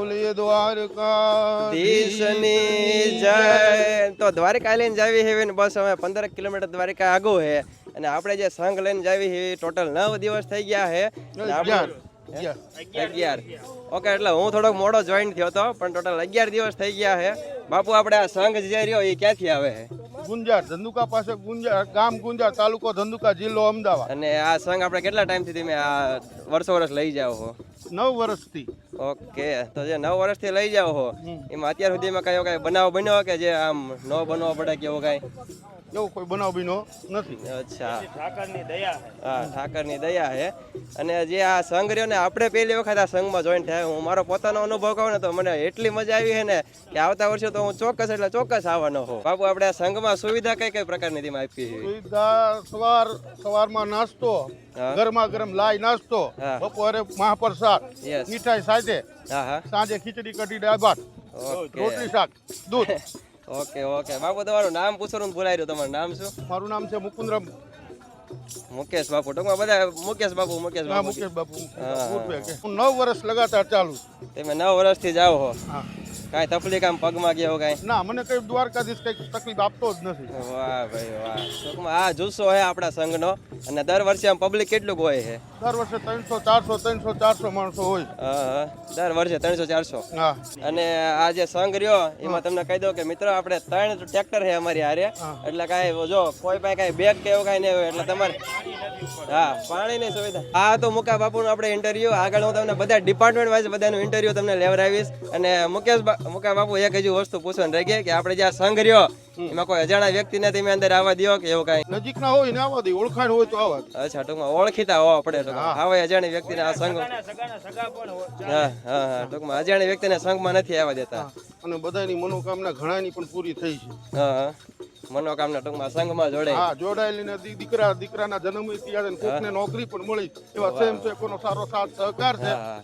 બોલીએ દ્વારકા દેશની જય. તો દ્વારકા લઈને જાવી હે ને બસ હવે પંદર કિલોમીટર દ્વારકા આગો છે અને આપણે જે સંઘ લઈને જાવી હે ટોટલ નવ દિવસ થઈ ગયા અગિયાર. અગિયાર. ઓકે એટલે હું થોડોક મોડો જોઈન થયો હતો પણ ટોટલ અગિયાર દિવસ થઈ ગયા હે. બાપુ આપણે આ સંઘ જે રહ્યો એ ક્યાંથી આવે હે? ગુંજાર ધંધુકા પાસે ગુંજાર ગામ ગુંજાર તાલુકો ધંધુકા જિલ્લો અમદાવાદ. અને આ સંઘ આપણે કેટલા ટાઈમથી તમે આ વર્ષો વર્ષ લઈ જાઓ છો નવ વર્ષથી. ઓકે તો જે નવ વર્ષથી લઈ જાઓ હો. એમાં અત્યાર સુધીમાં કયો કઈ બનાવ બન્યો કે જે આમ ન બનવો પડે કેવો કઈ? એવું કોઈ બનાવ બીનો નથી. અચ્છા. હા. ઠાકરની દયા હે. અને જે આ સંઘ રહ્યો ને આપણે પહેલી વખત આ સંઘમાં જોઈન થયા હું મારો પોતાનો અનુભવ કહું ને તો મને એટલી મજા આવી છે ને કે આવતા વર્ષે તો હું ચોક્કસ એટલે ચોક્કસ આવવાનો હોઉં. બાપુ આપણે આ સંઘમાં સુવિધા કઈ કઈ પ્રકારની તેમાં આપી સુવિધા સવાર સવારમાં નાસ્તો હા. ગરમા ગરમ લાઈ નાસ્તો બપોરે મહાપ્રસાદ મીઠાઈ સાથે સાંજે ખીચડી કઢી દાળ ભાત. રોટલી શાક દૂધ. ઓકે ઓકે બાપુ તમારું નામ પૂછવાનું ભૂલાઈ રહ્યું. તમારું નામ શું? મારું નામ છે મુકુંદ્ર મુકેશ બાપુ. ટૂંકમાં બધા મુકેશ બાપુ મુકેશ બાપુ. મુકેશ બાપુ હા. નવ વર્ષ લગાતાર ચાલુ તમે નવ વર્ષથી જાઓ હો. હા. કાંઈ તકલીફ આમ પગમાં ગયો કાંઈ? ના મને કઈ દ્વારકાધીશ કઈ તકલીફ આપતો જ નથી. વાહ ભાઈ વાહ. ટૂંકમાં આ જુસ્સો હે આપણા સંઘનો. અને દર વર્ષે આમ પબ્લિક કેટલું હોય છે? દર વર્ષે ત્રણસો ચારસો ત્રણસો ચારસો માણસો હોય. દર વર્ષે ત્રણસો ચારસો. અને આ જે સંઘ રહ્યો એમાં તમને કહી દઉં કે મિત્રો આપણે ત્રણ ટ્રેક્ટર છે અમારી હારે. એટલે કાંઈ જો કોઈ પાસે કાંઈ બેગ કે એવું કાંઈ નહીં હોય એટલે તમારે હા પાણીની સુવિધા. આ તો મુકા બાપુનું આપણે ઇન્ટરવ્યુ આગળ હું તમને બધા ડિપાર્ટમેન્ટ વાઇઝ બધાનું ઇન્ટરવ્યુ તમને લેવડાવીશ. અને મુકેશ મુકા બાપુ એક હજુ વસ્તુ પૂછવાનું રહી કે આપણે જે આ સંઘ રહ્યો એમાં કોઈ અજાણા વ્યક્તિને તમે અંદર આવવા દો કે એવું કાંઈ? નજીક ના હોય ને આવવા દે ઓળખાણ હોય તો આવવા દે. અચ્છા ટૂંકમાં ઓળખીતા હો આપણે તો. હવે અજાણી વ્યક્તિને આ સંઘ હા હા હા ટૂંકમાં અજાણી વ્યક્તિને સંગમાં નથી આવવા દેતા. અને બધાની મનોકામના ઘણાની પણ પૂરી થઈ છે. હા. મનોકામના ટૂંકમાં સંઘમાં જોડે હા જોડાયેલી ને દીકરા દીકરાના જન્મ ઇતિહાસ કોકને નોકરી પણ મળી. એવા સ્વયંસેવકોનો સારો સાથ સહકાર છે. હા.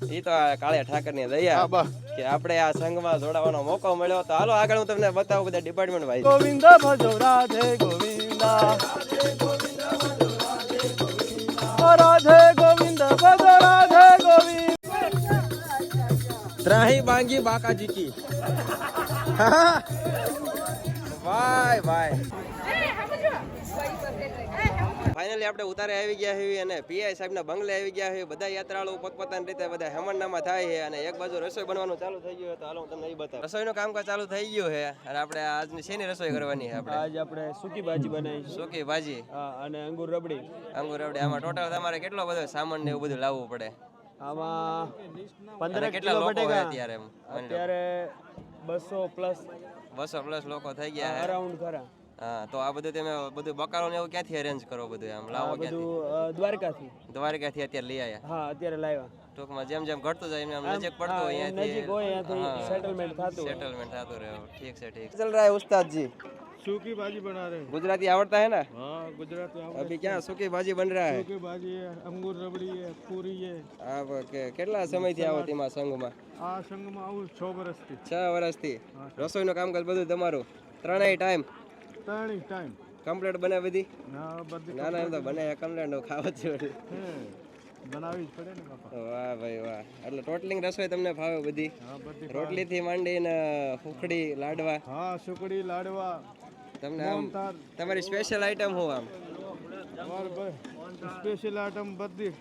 એ તો કાળે ઠાકરની દયા કે આપણે આ સંઘમાં જોડાવાનો મોકો મળ્યો. તો હાલો આગળ હું તમને બતાવું બધા ડિપાર્ટમેન્ટ વાઇઝ ગોવિંદ ભજો રાધે ગોવિંદા. રાધે ગોવિંદ ભજો રાધે ગોવિંદ. ત્રાહી બાંગી બાકાજી કી વાય વાય. ફાઇનલી આપણે ઉતારે આવી ગયા છીએ અને પીઆઈ સાહેબના બંગલે આવી ગયા છીએ બધા યાત્રાળુ પોતપોતાની રીતે બધા હેમણનામાં થાય છે અને એક બાજુ રસોઈ બનવાનું ચાલુ થઈ ગયું તો હાલો હું તમને એ બતાવું. રસોઈનું કામકાજ ચાલુ થઈ ગયું છે અને આપણે આજની શેની રસોઈ કરવાની છે આપણે? આજ આપણે સૂકી ભાજી બનાવી સૂકી ભાજી? અને અંગુર રબડી. અંગુર રબડી. આમાં ટોટલ તમારે કેટલો બધો સામાન ને એવું બધું લાવવું પડે? આમાં પંદર કેટલા લોકો અત્યારે? અત્યારે બસો પ્લસ બસો પ્લસ લોકો થઈ ગયા અરાઉન્ડ ખરા તો આ બધું તમે બધું બકાલો ને એવું ક્યાંથી અરેન્જ કરો બધું આમ આ લાવો ક્યાંથી બધું અ, દ્વારકાથી દ્વારકાથી અત્યારે લઈ આયા હા અત્યારે લાવ્યા ટૂંકમાં જેમ જેમ ઘટતું જાય એમ એમ નજીક પડતું હા, હોય એમ નજીક હોય અહીંયાથી સેટલમેન્ટ થતું હોય સેટલમેન્ટ થતું રહે ઠીક છે ઠીક ચલ રહા है उस्ताद जी सूखी भाजी बना रहे हैं गुजराती आवड़ता है ना हाँ गुजराती अभी क्या सूखी भाजी बन रहा है सूखी भाजी है अंगूर रबड़ी है पूरी है આપ કે- કેટલા સમયથી આવો તેમાં સંઘમાં આ સંઘમાં આવું છ વર્ષથી છ વર્ષથી રસોઈનું કામકાજ બધું તમારું ત્રણેય ટાઈમ ત્રણેય ટાઈમ કમ્પ્લેટ બને બધી ના બધી ના ના એમ તો બને કમ્પ્લેટ નો ખાવા છે હે બનાવવી જ પડે ને બાપા. વાહ ભાઈ વાહ. એટલે ટોટલિંગ રસોઈ તમને ભાવે બધી? રોટલી થી માંડીને સુખડી લાડવા? હા સુકડી લાડવા તમને આમ તમારી સ્પેશિયલ આઈટમ હું આમ? સ્પેશિયલ આઈટમ બધી.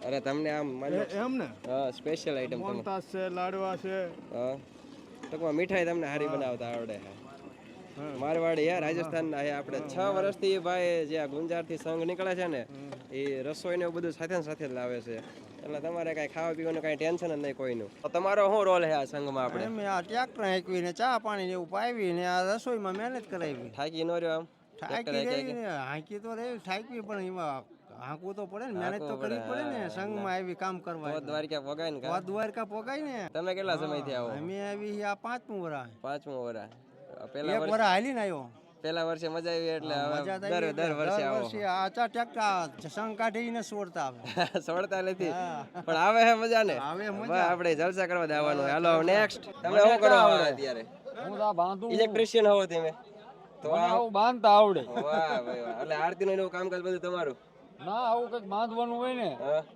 અરે તમને આમ એમ ને? હા સ્પેશિયલ આઈટમ તમને છે લાડવા છે. હા. ટૂંકમાં મીઠાઈ તમને સારી બનાવતા આવડે છે. મારવાડી યાર રાજસ્થાન ના આપણે. છ વર્ષથી ભાઈ જે આ ગુંજારથી સંઘ નીકળે છે ને એ રસોઈ ને એવું બધું સાથે સાથે જ લાવે છે. એટલે તમારે કઈ ખાવા પીવાનું કઈ ટેન્શન જ નહીં કોઈનું. તો તમારો શું રોલ છે આ સંઘમાં આપણે? મેં આ ટ્રેક્ટર હાંકવીને ચા પાણી ને એવું પાવીને આ રસોઈમાં મહેનત કરાવી. થાકી નો રહ્યો આમ? થાકી હાંકી તો રહી ઠાકવી પણ એમાં હાંકવું તો પડે ને મહેનત તો કરવી પડે. ને સંઘમાં આવી કામ કરવા દ્વારકા વગાય ને દ્વારકા પોગાય ને. તમે કેટલા સમયથી આવો? અમે આવી આ પાંચમું વરા પાંચમું વરા પેલા એક વર્ષ વરા હાલીને આવ્યો. પેલા વર્ષે મજા આવી એટલે હવે દર દર વર્ષે આવો. આચા ટકા ચા ટ્રેક્ટર સંઘ કાઢીને સોડતા આવે. સોડતા નથી. પણ આવે હે મજા. ને આપણે જલસા કરવા દેવાનું હાલો નેક્સ્ટ તમે શું કરો અત્યારે? હું તો બાંધું. ઇલેક્ટ્રિશિયન હો તમે. તો આવું બાંધતા આવડે. વાહ ભાઈ વાહ. એટલે આરતી નું કામકાજ બધું તમારું? ના આવું કંઈક બાંધવાનું હોય ને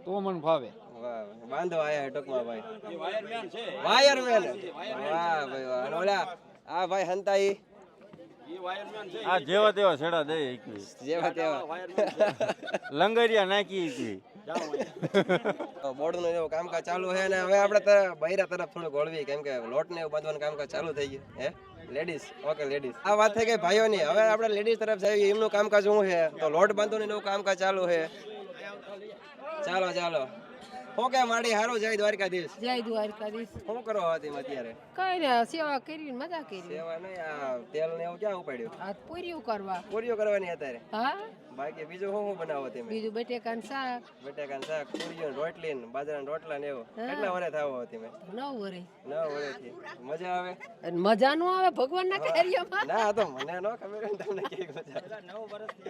તો મને ફાવે. વાહ બાંધો આયા ટૂંકમાં ભાઈ. વાયરમેન વાહ ભાઈ વાહ. ઓલા આ ભાઈ હંતાઈ. આ જેવા તેવા છેડા દે જેવા તેવા. લંગરિયા નાખી એકવી બોર્ડનું એવું કામકાજ ચાલુ છે ને હવે આપણે બૈરા તરફ થોડું ગોળવી કેમ કે લોટ ને એવું બાંધવાનું કામકાજ ચાલુ થઈ ગયું હે? લેડીઝ ઓકે લેડીઝ આ વાત થઈ ગઈ ભાઈઓની હવે આપણે લેડીઝ તરફ જઈએ એમનું કામકાજ શું છે? તો લોટ બાંધવાનું એવું કામકાજ ચાલુ છે. ચાલો ચાલો. શું કે માડી હારું જય દ્વારકાધીશ. જય દ્વારકાધીશ. શું કરો હતી અત્યારે? કઈ ને સેવા કરી મજા કરી સેવા નહીં આ તેલ ને એવું ક્યાં ઉપાડ્યું? આ પૂરીઓ કરવા. પૂરીઓ કરવાની અત્યારે? હા? બાકી બીજું શું શું બનાવો તમે? બીજું બટેકાનું શાક. બટેકાનું શાક પૂરીઓ રોટલી ને બાજરાના રોટલા ને એવું કેટલા વર્ષ થાવો તમે? નવ વરે. નવ વર્ષથી મજા આવે? મજા નો આવે ભગવાન ના કાર્યમાં. ના તો મને નો ખબર હોય તમને કેવી મજા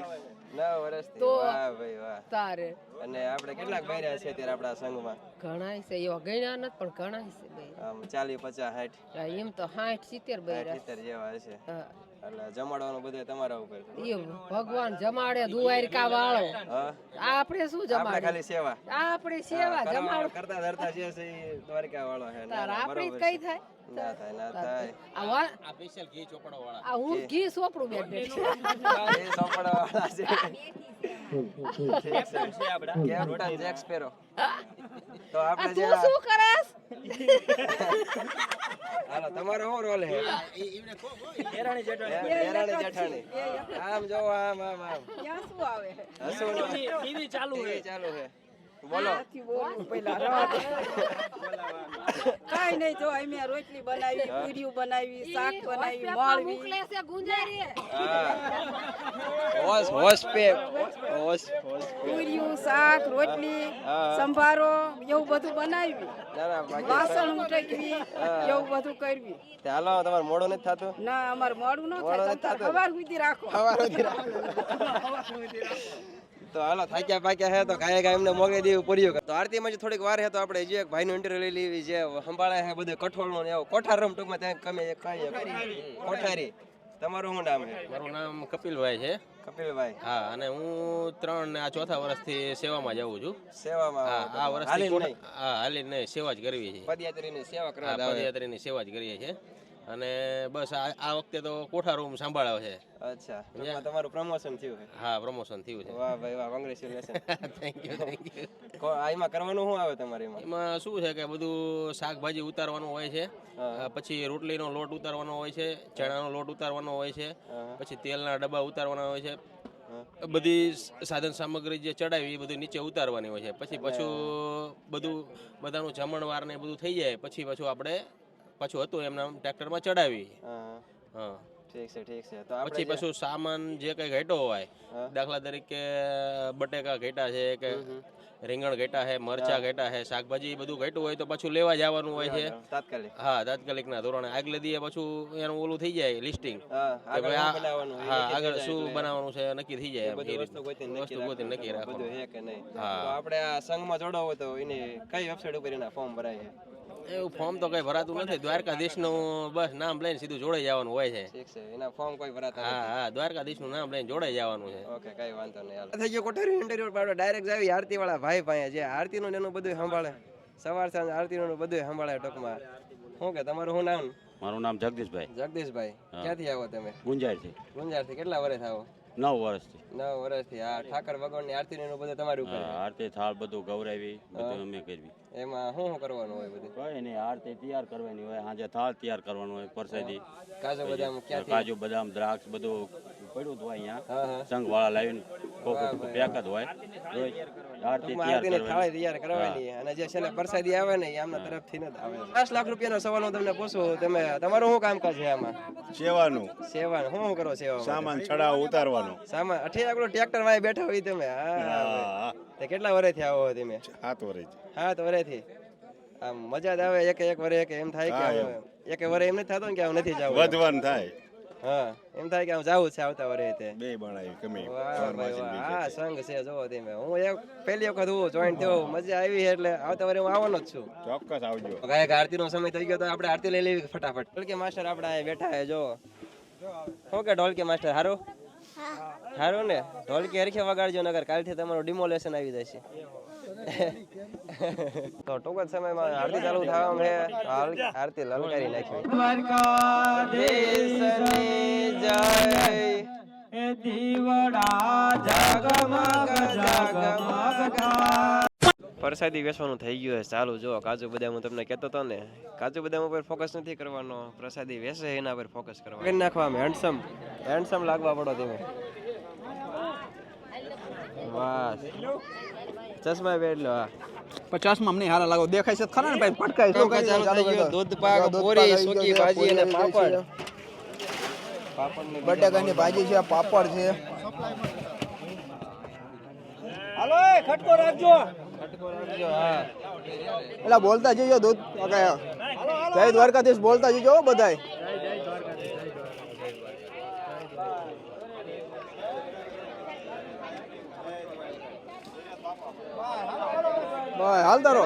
આવે. નવ વર્ષથી થી વાહ ભાઈ વાહ. તારે. અને આપણે કેટલાક બૈરા છે ત્યારે આપણા સંઘમાં? ઘણા છે એવા ગણ્યા નથી પણ ઘણા છે ભાઈ આમ ચાલી પચાસ સાઠ. એમ તો સાઠ સિત્તેર બૈરા. સિત્તેર જેવા છે હા. એટલે જમાડવાનું બધે તમારા ઉપર ભગવાન જમાડે દુવારિકા વાળો. આપણે શું જમાડે? ખાલી સેવા. આપણે સેવા જમાડ. કરતા ધરતા જે છે એ દ્વારકા વાળો છે આપણે કઈ થાય? ના થાય ના થાય. આ વા- આ હું ઘી. સોપડું બેઠ બેઠ એ સોપડા વાળા છે. કેપ્ટન જેક સ્પેરો તો આપણે જે શું કરસ? હાલો તમારો શું રોલ હે દેરાણી જેઠાણી. આમ જો આમ આમ આમ. હસવું ન. ટીવી ચાલુ છે બોલો. કઈ નહીં જો અમે રોટલી બનાવી પૂરીઓ બનાવી શાક બનાવી માળવી. મોકલે છે ગુંજારી હા. હોશ હોશ પે હોશ હોશ શાક રોટલી સંભારો એવું બધું બનાવી. વાસણ ઉટકવી એવું બધું કરવી. ચાલો હાલો તમારે મોડું નથી થતું? ના અમારે મોડું ન થાય. સવાર સુધી રાખો. સવાર સુધી તો હાલો થાક્યા પાક્યા હે તો ગાય ગાય એમને મોગે દેવું પડ્યું તો આરતીમાં જે થોડીક વાર હે તો આપણે જે એક ભાઈનું ઇન્ટરવ્યુ લઈ લેવી જે સંભાળે છે બધું કઠોળનું ને એવું. કોઠાર રમ ટૂંકમાં ત્યાં કમે ખાઈ કોઠારી. તમારું શું નામ છે મારું નામ કપિલભાઈ છે. કપિલભાઈ. હા અને હું ત્રણ ને આ ચોથા વર્ષથી સેવામાં જાઉં છું. સેવામાં હા આ વર્ષથી. હા હાલી નહીં સેવા જ કરવી છે. પદયાત્રીની સેવા કરવા પદયાત્રીની સેવા જ કરીએ છીએ. અને બસ આ વખતે તો કોઠા રૂમ સંભાળ્યો છે. અચ્છા. ટૂંકમાં તમારું પ્રમોશન થયું છે. હા પ્રમોશન થયું છે. વાહ ભાઈ વાહ congratulation thank you thank you એમાં કરવાનું શું આવે તમારે એમાં? એમાં શું છે કે બધું શાકભાજી ઉતારવાનું હોય છે પછી રોટલીનો લોટ ઉતારવાનો હોય છે ચણાનો લોટ ઉતારવાનો હોય છે પછી તેલના ડબ્બા ઉતારવાના હોય છે. બધી સાધન સામગ્રી જે ચડાવી એ બધું નીચે ઉતારવાની હોય છે. પછી પાછું બધું બધાનું જમણવાર ને બધું થઈ જાય. પછી પાછું આપણે પાછું હતું એમને ટ્રેક્ટરમાં ચડાવી. હા. હા. ઠીક છે ઠીક છે. તો પછી પાછું સામાન જે કઈ ઘેટો હોય દાખલા તરીકે બટેકા ઘેટા છે કે રીંગણ ઘેટા છે મરચા ઘેટા છે શાકભાજી બધું ઘેટું હોય તો પાછું લેવા જવાનું હોય છે. તાત્કાલિક. હા તાત્કાલિકના ધોરણે. આગલે દીએ પાછું એનું ઓલું થઈ જાય લિસ્ટિંગ. હા આગળ શું બનાવવાનું છે નક્કી થઈ જાય. વસ્તુ ગોતી નક્કી રાખવાનું. આપણે આ સંઘમાં જોડાવો તો એની કઈ વેબસાઈટ ઉપર એના ફોર્મ ભરાય છે? એવું ફોર્મ તો કઈ ભરાતું નથી. દ્વારકાધીશનું બસ નામ લઈને સીધું જોડાઈ જવાનું હોય છે. ઠીક છે. એના ફોર્મ કોઈ ભરાતા હા હા દ્વારકાધીશનું નામ લઈને જોડાઈ જવાનું છે. ઓકે કઈ વાંધો નહીં હાલો. થઈ ગયો કોઠારી ઇન્ટરવ્યુ પાડો ડાયરેક્ટ જાવી આરતી વાળા ભાઈ પાસે જે આરતી નું એનું બધું સંભાળે. સવાર સાંજ આરતી નું બધું સંભાળે ટૂંકમાં. શું કે તમારું શું નામ? મારું નામ જગદીશભાઈ. જગદીશભાઈ. ક્યાંથી આવો તમે? ગુંજાર છે ગુંજારથી. કેટલા વર્ષ આવો? નવ વર્ષથી. નવ વર્ષથી. આ ઠાકર ભગવાનની આરતી ને બધું તમારી ઉપર આરતી થાળ બધું ગૌરાવી બધું અમે કરવી. એમાં શું શું કરવાનું હોય બધું? કઈ નહીં આરતી તૈયાર કરવાની હોય સાંજે થાળ તૈયાર કરવાનું હોય પરસાદી. કાજુ બદામ કાજુ બદામ દ્રાક્ષ બધું પડ્યું હતું અહીંયા. હા હા. સંઘ વાળા લાવીને કોક પેક જ હોય. આરતી ટૂંકમાં તૈયાર આરતીની થાળી તૈયાર કરવાની. અને જે છેલ્લે પ્રસાદી આવે ને એ આમના તરફથી જ આવે. પાંચ લાખ રૂપિયાનો સવાલ હું તમને પૂછું. તમે તમારું શું કામકાજ છે આમાં? સેવાનું. સેવા શું શું કરો સેવા સામાન ચડાવ ઉતારવાનો. સામાન. અઠે આગળ ટ્રેક્ટર વાય બેઠા હોય તમે. હા કેટલા વર્ષથી આવો તમે? સાત વર્ષ હા તો વર્ષથી આમ મજા જ આવે. એક એક વરે એક એમ થાય કે એક વરે એમ નથી થતો ને કે આમ નથી જવું વધવાનું થાય. હા એમ થાય કે હું જાવું છે આવતા વરે તે. બે બનાવી કમે હા સંઘ છે જોવો તમે. હું એક પહેલી વખત હું જોઈન થયો મજા આવી એટલે આવતા વરે હું આવવાનો જ છું. ચોક્કસ આવજો. ગાય આરતી નો સમય થઈ ગયો તો આપણે આરતી લઈ લેવી ફટાફટ. ઢોલકે માસ્ટર આપણે અહીંયા બેઠા છે જો શું કે ઢોલકી માસ્ટર હારું? હારું ને? ઢોલકી હરખે વગાડજો નગર કાલથી તમારું ડિમોલેશન આવી જશે. તો ટૂંક જ સમયમાં આરતી ચાલુ થવામાં છે આરતી લલકારી નાખી. દ્વારકાધીશની જય પ્રસાદી વેચવાનું થઈ ગયું છે, ચાલુ. જો કાજુ બદામ હું તમને કહેતો હતો ને, કાજુ બદામ ઉપર ફોકસ નથી કરવાનો. પ્રસાદી વેચે, એના પર ફોકસ કરવાનો. કરી નાખવા હેન્ડસમ હેન્ડસમ લાગવા પડો તમે. બસ ચશ્મા પહેરલો હા. પચાસમાં અમને હારા લાગો. દેખાય છે ખરા ને ભાઈ પટકાય તો કઈ ચાલુ કરી દૂધ પાક પૂરી સૂકી ભાજી અને પાપડ. બટાકાની ભાજી છે પાપડ છે. હાલો એ ખટકો રાખજો. ખટકો રાખજો હા. એટલે બોલતા જજો દૂધ. જય દ્વારકાધીશ બોલતા જજો હો બધાય. ભાઈ હાલતા રહો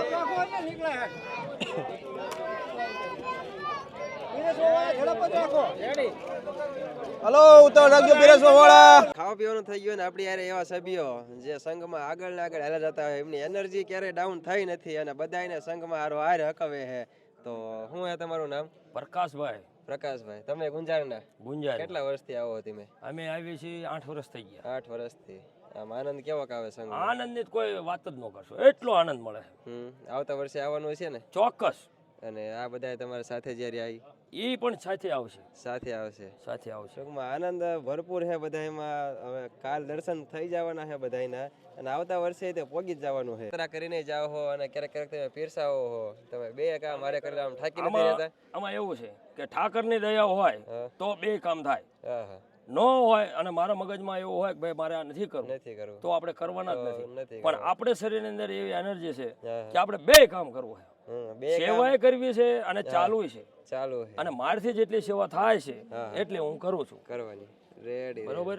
હલો ઉતાવળ રાખજો પીરસવા વાળા. ખાવા પીવાનું થઈ ગયું ને આપણી યારે એવા સભ્યો જે સંઘમાં આગળ ને આગળ હાલ્યા જતા હોય એમની એનર્જી ક્યારેય ડાઉન થઈ નથી અને બધાયને સંઘમાં હારો હાર હકવે છે. તો શું હે તમારું નામ? પ્રકાશભાઈ. પ્રકાશભાઈ તમે ગુંજારના ગુંજાર. કેટલા વર્ષથી આવો તમે? અમે આવીએ છીએ આઠ વર્ષ થઈ ગયા. આઠ વર્ષથી. આમ આનંદ કેવો આવે સંઘ આનંદની તો કોઈ વાત જ ન કરશો. એટલો આનંદ મળે. હમ આવતા વર્ષે આવવાનું છે ને? ચોક્કસ. અને આ બધા તમારા સાથે જ્યારે આવી? એ પણ સાથે આવશે. સાથે આવશે. સાથે આવશે. આનંદ ભરપૂર છે બધા એમાં. હવે કાલ દર્શન થઈ જવાના છે બધાના અને આવતા વર્ષે તે પોગી જ જવાનું છે યાત્રા કરીને જાઓ હો અને ક્યારેક ક્યારેક તમે પીરસાવો હો. તમે બે કામ મારે કરી આમ ઠાકી નથી આમાં રહેતા આમાં એવું છે કે ઠાકરની દયા હોય તો બે કામ થાય. હા હા. ન હોય અને મારા મગજમાં એવું હોય કે ભાઈ મારે આ નથી કરવું. નથી કરવું. તો આપણે કરવાના જ નથી. પણ આપણે શરીરની અંદર એવી એનર્જી છે કે આપણે બે કામ કરવું છે હમ, સેવાય કરવી છે અને ચાલુ છે. ચાલુ અને મારથી જેટલી સેવા થાય છે એટલે એટલી હું કરું છું. કરવાની. રેડી બરોબર?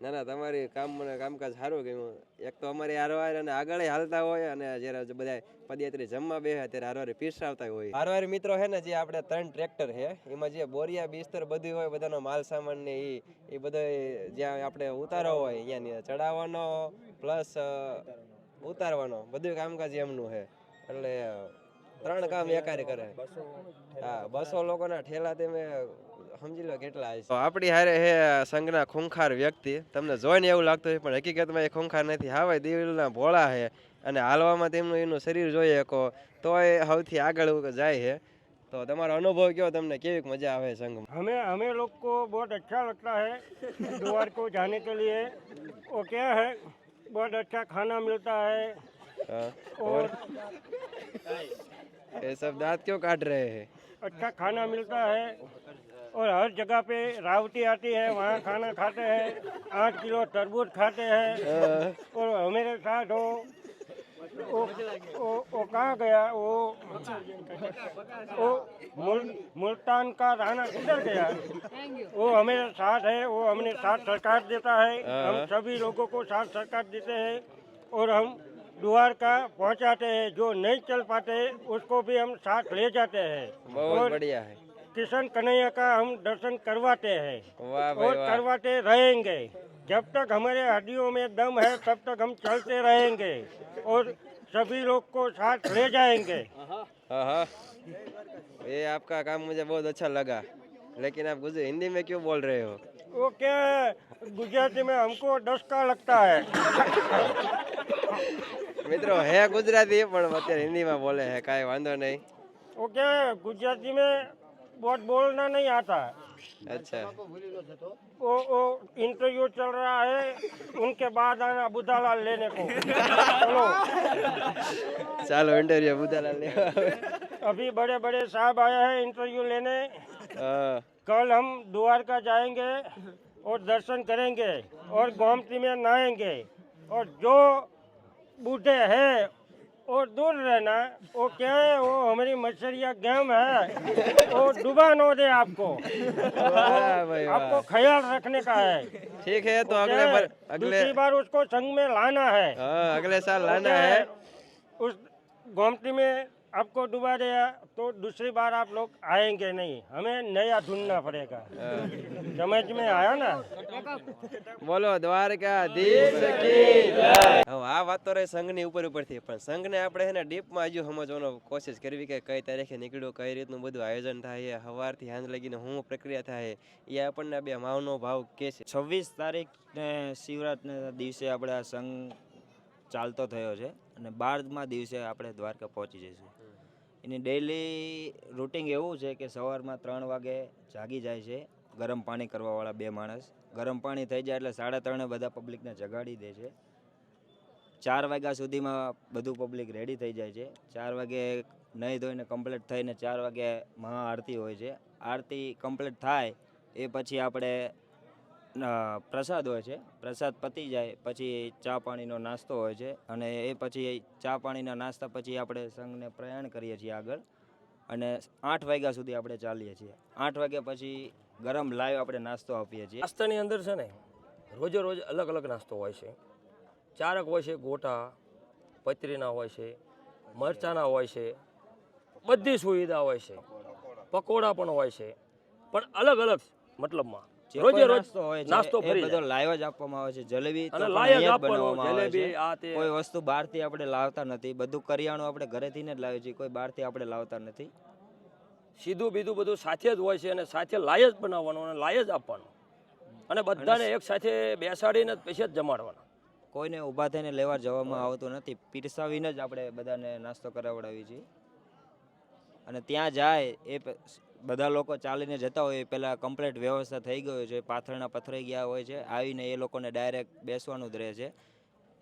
ના ના, તમારી કામ મને કામકાજ સારું ગયું એક તો અમારી હારવાર અને આગળ હાલતા હોય અને જ્યારે બધા પદયાત્રી જમવા બે ત્યારે હારવારે પીરસાવતા હોય. હારવારી મિત્રો છે ને, જે આપણે ત્રણ ટ્રેક્ટર છે એમાં જે બોરિયા, બિસ્તર બધું હોય, બધાનો માલ સામાન ને એ એ બધો જ્યાં આપણે ઉતારો હોય અહીંયા ચડાવવાનો, પ્લસ ઉતારવાનો બધું કામકાજ એમનું છે એટલે, ત્રણ કામ એકારે કરે. હા, બસો લોકોના ઠેલા તમે સમજી લો કેટલા હશે આપણી હારે હે સંઘના ખૂંખાર વ્યક્તિ તમને જોઈને એવું લાગતું હોય પણ હકીકતમાં એ ખૂંખાર નથી હાવે દિલના ભોળા છે અને હાલવામાં તેમનું એનું શરીર જોઈએ કહો તો એ સૌથી આગળ જાય છે તો તમારો અનુભવ કયો તમને કેવી મજા આવે સંઘમાં हमें हमें लोग को बहुत अच्छा लगता है द्वार को जाने के लिए वो क्या है बहुत अच्छा खाना मिलता है हाँ, और ये सब दांत क्यों काट रहे हैं अच्छा खाना मिलता है और हर जगह पे रावटी आती है वहाँ खाना खाते हैं आठ किलो तरबूज खाते हैं। और हमारे साथ वो वो वो, वो कहाँ गया? वो वो मुल, मुल्तान का राणा किधर गया? वो हमारे साथ है वो हमने साथ सरकार देता है। हम सभी लोगों को साथ सरकार देते हैं और हम द्वार का पहुंचाते हैं। जो नहीं चल पाते उसको भी हम साथ ले जाते हैं। बहुत बढ़िया है। किशन कन्हैया का हम दर्शन करवाते हैं वाह भाई और वाह करवाते रहेंगे जब तक हमारे हड्डियों में दम है तब तक हम चलते रहेंगे और सभी लोग को साथ ले जाएंगे हाँ हाँ ये आपका काम मुझे बहुत अच्छा लगा लेकिन आप गुजर हिंदी में क्यों बोल रहे हो वो क्या है गुजराती में हमको दस का लगता है મિત્રો હે ગુજરાતી પણ અત્યારે હિન્દીમાં બોલે છે કાંઈ વાંધો નહીં वो क्या है गुजराती में बहुत बोलना नहीं आता। अच्छा। वो वो इंटरव्यू चल रहा है उनके बाद आना बुधालाल लेने को। चलो। चलो इंटरव्यू बुधालाल ले। अभी बड़े बड़े साहब आए हैं इंटरव्यू लेने। हाँ। कल हम द्वारका जाएँगे और दर्शन करेंगे और गोमती में नहाएँगे और जो बूढ़े हैं और दूर रहना वो क्या है वो हमारी मछरिया गेम है वो डुबा नो दे आपको। आपको ख्याल रखने का है। ठीक है तो अगले बार अगले बार उसको संग में लाना है। आ, अगले साल लाना है उस गोमती में आपको दोबारा तो दूसरी बार आप लोग आएंगे नहीं हमें नया ढूंढना पड़ेगा समझ में आया ना બોલો દ્વારકાધીશ કી જય હવે આ વાત તો રહી સંઘની ઉપર ઉપરથી પણ સંઘને આપણે છે ને ડીપમાં હજુ સમજવાનો કોશિશ કરવી કે કઈ તારીખે નીકળ્યું કઈ રીતનું બધું આયોજન થાય સવારથી સાંજ લગીને શું પ્રક્રિયા થાય એ આપણને બે માવનો ભાવ કે છે છવ્વીસ તારીખ ને શિવરાત્રિના દિવસે આપણે આ સંઘ ચાલતો થયો છે અને બારમા દિવસે આપણે દ્વારકા પહોંચી જઈશું એની ડેઈલી રૂટિંગ એવું છે કે સવારમાં ત્રણ વાગે જાગી જાય છે, ગરમ પાણી કરવાવાળા બે માણસ. ગરમ પાણી થઈ જાય એટલે સાડા ત્રણે બધા પબ્લિકને જગાડી દે છે. ચાર વાગ્યા સુધીમાં બધું પબ્લિક રેડી થઈ જાય છે. ચાર વાગે નહીં ધોઈને કમ્પ્લીટ થઈને ચાર વાગે મહાઆરતી હોય છે. આરતી કમ્પ્લીટ થાય એ પછી આપણે પ્રસાદ હોય છે. પ્રસાદ પતી જાય, પછી ચા પાણીનો નાસ્તો હોય છે અને એ પછી ચા પાણીના નાસ્તા પછી આપણે સંઘને પ્રયાણ કરીએ છીએ આગળ અને આઠ વાગ્યા સુધી આપણે ચાલીએ છીએ. આઠ વાગ્યા પછી ગરમ લાઈવ આપણે નાસ્તો આપીએ છીએ. નાસ્તાની અંદર છે ને, રોજે રોજ અલગ અલગ નાસ્તો હોય છે. ચારક હોય છે ગોટા પતરીના હોય છે, મરચાના હોય છે, બધી સુવિધા હોય છે. પકોડા પણ હોય છે. પણ અલગ અલગ મતલબમાં રોજે કોઈ રોજ નાસ્તો હોય છે નાસ્તો એ ફરી બધો લાઈવ જ આપવામાં આવે છે. જલેબી અને લાઈવ જ અહીંયા જ આપવાનું, બનાવવામાં આવે છે. જલેબી, આ તે. કોઈ વસ્તુ બહારથી આપણે લાવતા નથી. બધું કરિયાણું આપણે ઘરેથી જ લાવીએ છીએ. કોઈ બહારથી આપણે લાવતા નથી. સીધું બીધું બધું સાથે જ હોય છે અને સાથે લાય જ બનાવવાનું અને લાય જ આપવાનું. અને બધાને એક સાથે બેસાડીને જ પછી જ જમાડવાના. કોઈને ઊભા થઈને લેવા જવામાં આવતું નથી. પીરસાવીને જ આપણે બધાને નાસ્તો કરાવડાવીએ છીએ. અને ત્યાં જાય એ બધા લોકો ચાલીને જતા હોય પહેલાં કમ્પ્લીટ વ્યવસ્થા થઈ ગયો છે. પાથરણા પથરાઈ ગયા હોય છે. આવીને એ લોકોને ડાયરેક્ટ બેસવાનું જ રહે છે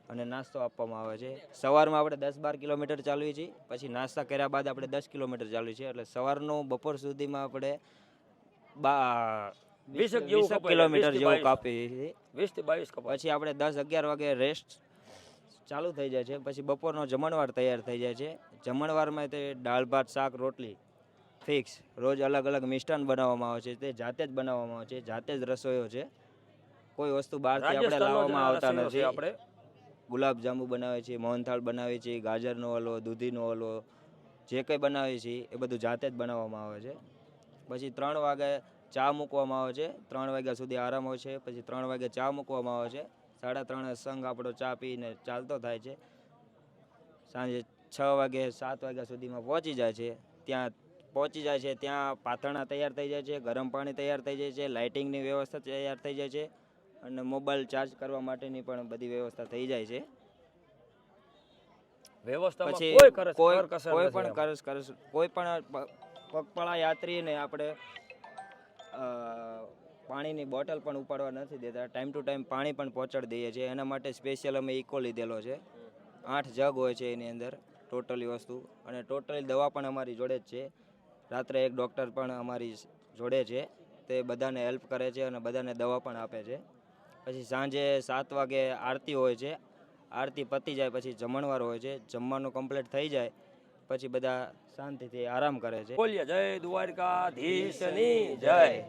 અને નાસ્તો આપવામાં આવે છે. સવારમાં આપણે દસ બાર કિલોમીટર ચાલવી છીએ પછી નાસ્તા કર્યા બાદ આપણે દસ કિલોમીટર ચાલવી છીએ એટલે સવારનું બપોર સુધીમાં આપણે બા વીસેક કિલોમીટર વીસથી જેવું કાપી કાપીએ છીએ વીસથી બાવીસ પછી આપણે દસ અગિયાર વાગે રેસ્ટ ચાલુ થઈ જાય છે. પછી બપોરનો જમણવાર તૈયાર થઈ જાય છે. જમણવારમાં તે દાળ ભાત શાક રોટલી ફિક્સ. રોજ અલગ અલગ મિષ્ટાન બનાવવામાં આવે છે તે જાતે જ બનાવવામાં આવે છે જાતે જ રસોઈઓ છે. કોઈ વસ્તુ બહારથી આપણે લાવવામાં આવતા નથી. આપણે. ગુલાબજાંબુ બનાવીએ છીએ મોહનથાળ બનાવીએ છીએ ગાજરનો હલવો દૂધીનો હલવો જે કંઈ બનાવીએ છીએ એ બધું જાતે જ બનાવવામાં આવે છે. પછી ત્રણ વાગે ચા મૂકવામાં આવે છે ત્રણ વાગ્યા સુધી આરામ હોય છે પછી ત્રણ વાગે ચા મૂકવામાં આવે છે. સાડા ત્રણે સંઘ આપણો ચા પીને ચાલતો થાય છે. સાંજે છ વાગે સાત વાગ્યા સુધીમાં પહોંચી જાય છે. ત્યાં પહોંચી જાય છે. ત્યાં પાથરણા તૈયાર થઈ જાય છે ગરમ પાણી તૈયાર થઈ જાય છે લાઇટિંગની વ્યવસ્થા તૈયાર થઈ જાય છે અને મોબાઈલ ચાર્જ કરવા માટેની પણ બધી વ્યવસ્થા થઈ જાય છે. પછી કોઈ પણ. કરસ કરસ કોઈ પણ પગપાળા યાત્રીને આપણે પાણીની બોટલ પણ ઉપાડવા નથી દેતા. ટાઈમ ટુ ટાઈમ પાણી પણ પહોંચાડી દઈએ છીએ. એના માટે સ્પેશિયલ અમે ઇકો લીધેલો છે. આઠ જગ હોય છે એની અંદર ટોટલી વસ્તુ. અને ટોટલી દવા પણ અમારી જોડે જ છે. રાત્રે એક ડૉક્ટર પણ અમારી જોડે છે. તે બધાને હેલ્પ કરે છે અને બધાને દવા પણ આપે છે. પછી સાંજે સાત વાગે આરતી હોય છે. આરતી પતી જાય પછી જમણવાર હોય છે. જમવાનું કમ્પ્લીટ થઈ જાય પછી બધા શાંતિથી આરામ કરે છે. બોલીએ, જય દ્વારકાધીશની જય.